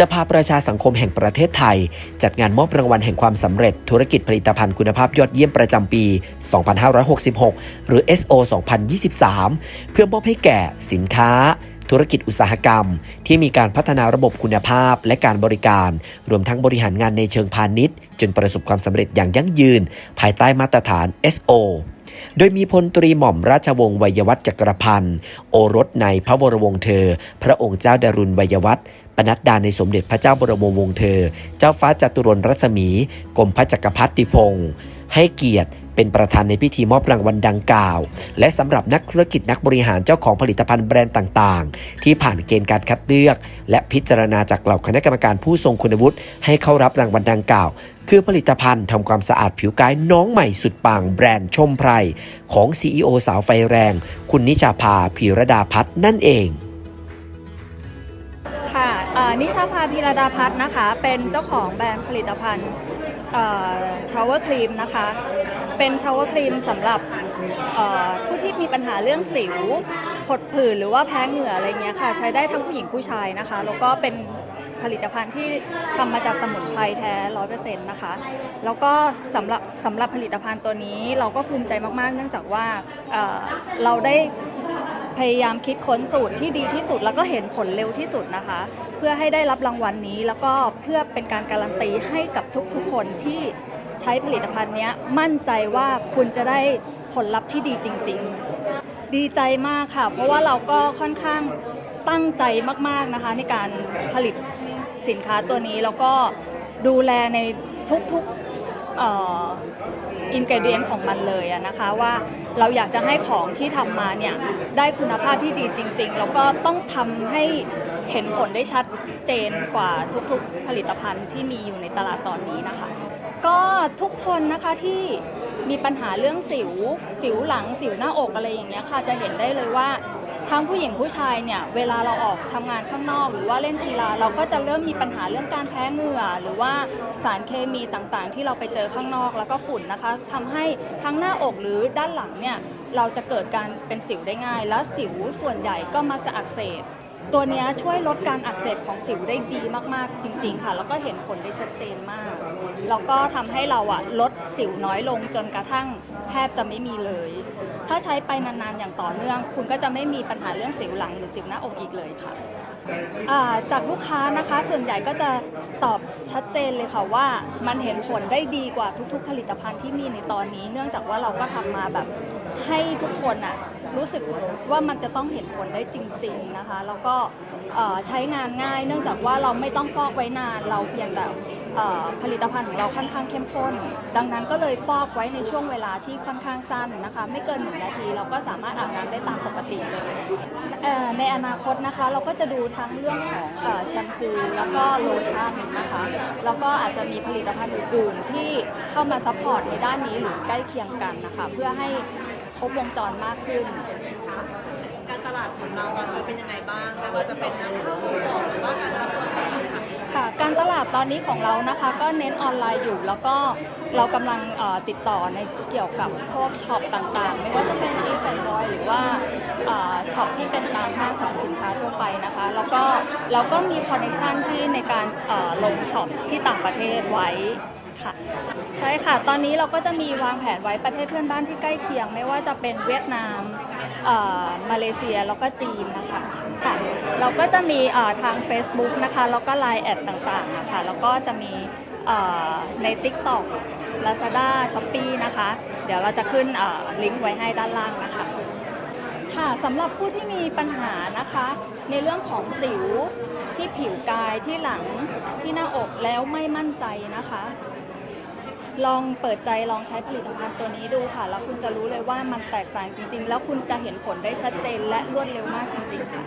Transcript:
สภาประชาสังคมแห่งประเทศไทย จัดงานมอบรางวัลแห่งความสำเร็จ ธุรกิจผลิตภัณฑ์คุณภาพยอดเยี่ยมประจำปี 2566 หรือ SO 2023 เพื่อมอบให้แก่สินค้าธุรกิจอุตสาหกรรม ที่มีการพัฒนาระบบคุณภาพและการบริการ รวมทั้งบริหารงานในเชิงพาณิชย์ จนประสบความสำเร็จอย่างยั่งยืน ภายใต้มาตรฐาน SO โดยมีพลตรีหม่อมราชวงศ์วัยวัฒจักรพันธ์ โอรสในพระวรวงเธอ พระองค์เจ้าดารุณวัยวัฒ ปนัดดาในสมเด็จพระเจ้าบรมวงศ์เธอ เจ้าฟ้าจตุรนรัศมีกรมพระจักรพรรดิพงศ์ให้เกียรติเป็นประธานในพิธีมอบรางวัลดังกล่าว และสำหรับนักธุรกิจนักบริหารเจ้าของผลิตภัณฑ์แบรนด์ต่างๆ ที่ผ่านเกณฑ์การคัดเลือก และพิจารณาจากเหล่าคณะกรรมการผู้ทรงคุณวุฒิให้เข้ารับรางวัลดังกล่าว คือผลิตภัณฑ์ทำความสะอาดผิวกายน้องใหม่สุดปังแบรนด์ชมไพรของ CEO สาวไฟแรง คุณนิชาภาพีรดาพัฒน์นั่นเอง นิชาภาพีรดาพัฒน์นะคะ เป็นเจ้าของแบรนด์ผลิตภัณฑ์ชาวเวอร์ครีมนะคะ เป็นชาวเวอร์ครีมสำหรับผู้ที่มีปัญหาเรื่องสิวผดผื่นหรือว่าแพ้เหงื่ออะไรเงี้ยค่ะ ใช้ได้ทั้งผู้หญิงผู้ชายนะคะ แล้วก็เป็นผลิตภัณฑ์ที่ทำมาจากสมุนไพรแท้ร้อยเปอร์เซ็นต์นะคะ แล้วก็สำหรับสำหรับผลิตภัณฑ์ตัวนี้เราก็ภูมิใจมาก ๆ เนื่องจากว่าเราได้ พยายามคิดค้นสูตรที่ดีที่สุด แล้วก็เห็นผลเร็วที่สุดนะคะ เพื่อให้ได้รับรางวัลนี้ แล้วก็เพื่อเป็นการการันตีให้กับทุกๆคนที่ใช้ผลิตภัณฑ์นี้มั่นใจว่าคุณจะได้ผลลัพธ์ที่ดีจริง ๆ ดีใจมากค่ะ เพราะว่าเราก็ค่อนข้างตั้งใจมากๆนะคะ ในการผลิตสินค้าตัวนี้แล้วก็ดูแลในทุกๆ อินกเดียนของมันเลยอะนะคะว่าเราอยากจะให้ของที่ทำมาเนี่ยได้คุณภาพที่ดีจริง ๆ แล้วก็ต้องทำให้เห็นผลได้ชัดเจนกว่าทุกๆผลิตภัณฑ์ที่มีอยู่ในตลาดตอนนี้นะคะ ก็ทุกคนนะคะที่มีปัญหาเรื่องสิว สิวหลังสิวหน้าอกอะไรอย่างเงี้ยค่ะจะเห็นได้เลยว่า ทั้งผู้หญิงผู้ชายเนี่ยเวลาเราออกทำงานข้างนอก หรือว่าเล่นกีฬาเราก็จะเริ่มมีปัญหาเรื่องการแพ้เหงื่อ หรือว่าสารเคมีต่างๆ ที่เราไปเจอข้างนอกแล้วก็ฝุ่นนะคะทำให้ทั้งหน้าอกหรือด้านหลังเนี่ยเราจะเกิดการเป็นสิวได้ง่าย และสิวส่วนใหญ่ก็มักจะอักเสบ ตัวเนี้ยช่วยลดการอักเสบของสิวได้ดีมากๆจริง ๆ ค่ะ แล้วก็เห็นผลได้ชัดเจนมาก แล้วก็ทำให้เราอะลดสิวน้อยลงจนกระทั่งแทบจะไม่มีเลย ถ้าใช้ไปนานๆอย่างต่อเนื่อง คุณก็จะไม่มีปัญหาเรื่องสิวหลังหรือสิวหน้าอกอีกเลยค่ะ อ่าจากลูกค้านะคะส่วนใหญ่ก็จะตอบชัดเจนเลยค่ะว่ามันเห็นผลได้ดีกว่าทุกๆ ผลิตภัณฑ์ที่มีในตอนนี้ เนื่องจากว่าเราก็ทำมาแบบให้ทุกคนอะรู้สึกว่ามันจะต้องเห็นผลได้จริง ๆนะคะ แล้วก็เอ่อใช้งานง่าย เนื่องจากว่าเราไม่ต้องฟอกไว้นานเราเพียงแบบผลิตภัณฑ์ของเราค่อนข้างเข้มข้น ดังนั้นก็เลยฟอกไว้ในช่วงเวลาที่ค่อนข้างสั้นนะคะ ไม่เกินหนึ่งนาที เราก็สามารถอาบน้ำได้ตามปกติเลยในอนาคตนะคะ เราก็จะดูทั้งเรื่องของแชมพูแล้วก็โลชั่นนะคะ แล้วก็อาจจะมีผลิตภัณฑ์อื่นๆที่เข้ามาซัพพอร์ตในด้านนี้หรือใกล้เคียงกันนะคะ เพื่อให้ครบวงจรมากขึ้นค่ะ ลาดของเราตอนนี้เป็นยังไงบ้างไม่ว่าจะเป็นน้ำเข้าออกหรือว่าการรับตัวแทนค่ะค่ะการตลาดตอนนี้ของเรานะคะ ก็เน้นออนไลน์อยู่แล้วก็เรากำลังเอ่อติดต่อในเกี่ยวกับพวกช็อปต่างๆ ไม่ว่าจะเป็นอีแฟนบอยหรือว่าเอ่อช็อปที่เป็นตามห้างสรรพสินค้าทั่วไปนะคะ แล้วก็เราก็มีคอนเนคชันที่ในการเอ่อลงช็อปที่ต่างประเทศไว้ ค่ะ ใช่ค่ะ ตอนนี้เราก็จะมีวางแผนไว้ประเทศเพื่อนบ้านที่ใกล้เคียง ไม่ว่าจะเป็นเวียดนามเอ่อมาเลเซียแล้วก็จีนนะคะค่ะเราก็จะมีเอ่อทาง Facebook นะคะแล้วก็ Line แอดต่างๆนะคะแล้วก็จะมีเอ่อใน TikTok Lazada Shopee นะคะ เดี๋ยวเราจะขึ้นเอ่อลิงก์ไว้ให้ด้านล่างนะคะ ค่ะสำหรับผู้ที่มีปัญหานะคะ ในเรื่องของสิวที่ผิวกายที่หลังที่หน้าอกแล้วไม่มั่นใจนะคะ ลองเปิดใจลองใช้ผลิตภัณฑ์ตัวนี้ดูค่ะ แล้วคุณจะรู้เลยว่ามันแตกต่างจริง ๆ แล้วคุณจะเห็นผลได้ชัดเจนและรวดเร็วมากจริงๆค่ะ